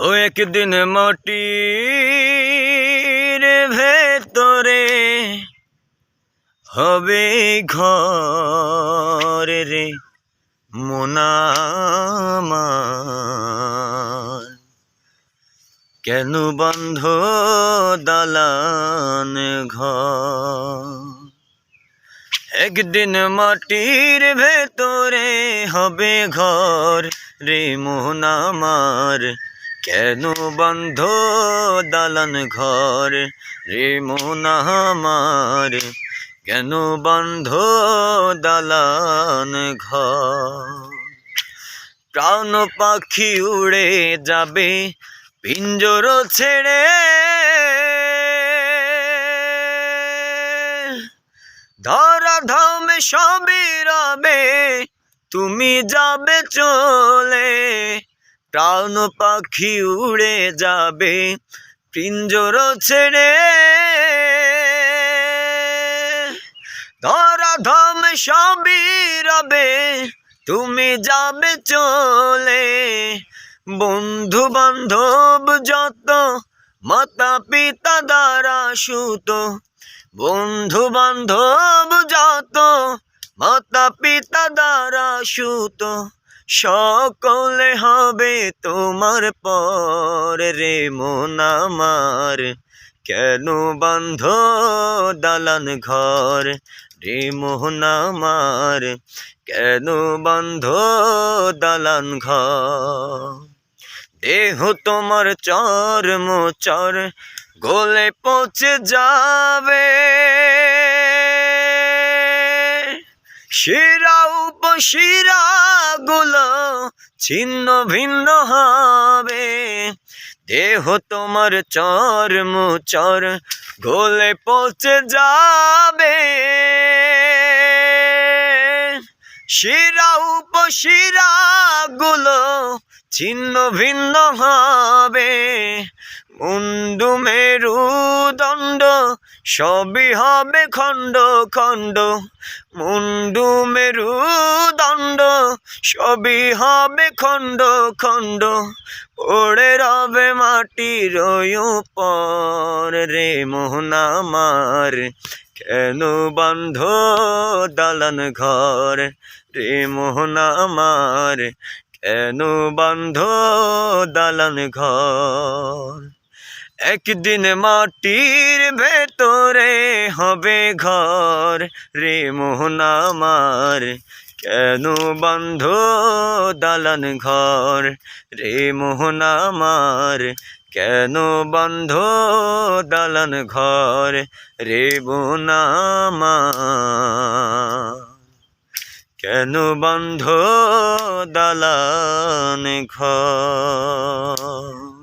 ও একদিন মাটির ভেতরে হবে ঘর রে মোনামার কেন বন্ধ দালান ঘর? একদিন মাটির ভেতরে হবে ঘর রে মোহনামার কেন বন্ধ দালান ঘর রে মোহনামার কেন বন্ধ দালান ঘর? প্রাণ পাখি উড়ে যাবে, পিঞ্জর ছেড়ে। ধরা ধামে সবই রবে তুমি যাবে চলে। প্রাণ পাখি উড়ে যাবে, পিঞ্জর ছেড়ে। ধরা ধম সবই রবে, তুমি যাবে চলে। বন্ধু বান্ধব যত মাতা পিতা দ্বারা সুত। বন্ধু বান্ধব যত মাতা পিতা দ্বারা সুত। সকলে হবে তোমার পর রে মন আমার। কেন বন্ধ দালান ঘর রে মোহন আমার? কেন বন্ধ দালান ঘর? দেহ তোমার চর্ম চর গোলে পচে যাবে। শিরা উপশিরা গুলো ছিন্ন ভিন্ন হবে। দেহ তোমার চর্ম চর গোলে পচে যাবে। শিরা উপশিরা গুলো ছিন্ন ভিন্ন হবে। মুন্ডু মেরু দণ্ড সবই হবে খণ্ড খণ্ড, মুন্ডু মেরু দণ্ড সবই হবে খণ্ড খণ্ড, পড়ে রবে মাটির পর রে মোহনামার কেন বন্ধ দালান ঘর রে মোহনামার কেন বন্ধ দালান ঘর? একদিন মাটির ভেতরে হবে ঘর রে মোহনামার কেন বন্ধ দালান ঘর রে মোহনামার কেন বন্ধ দালান ঘর রে বোনামার কেন বন্ধ দালান ঘর?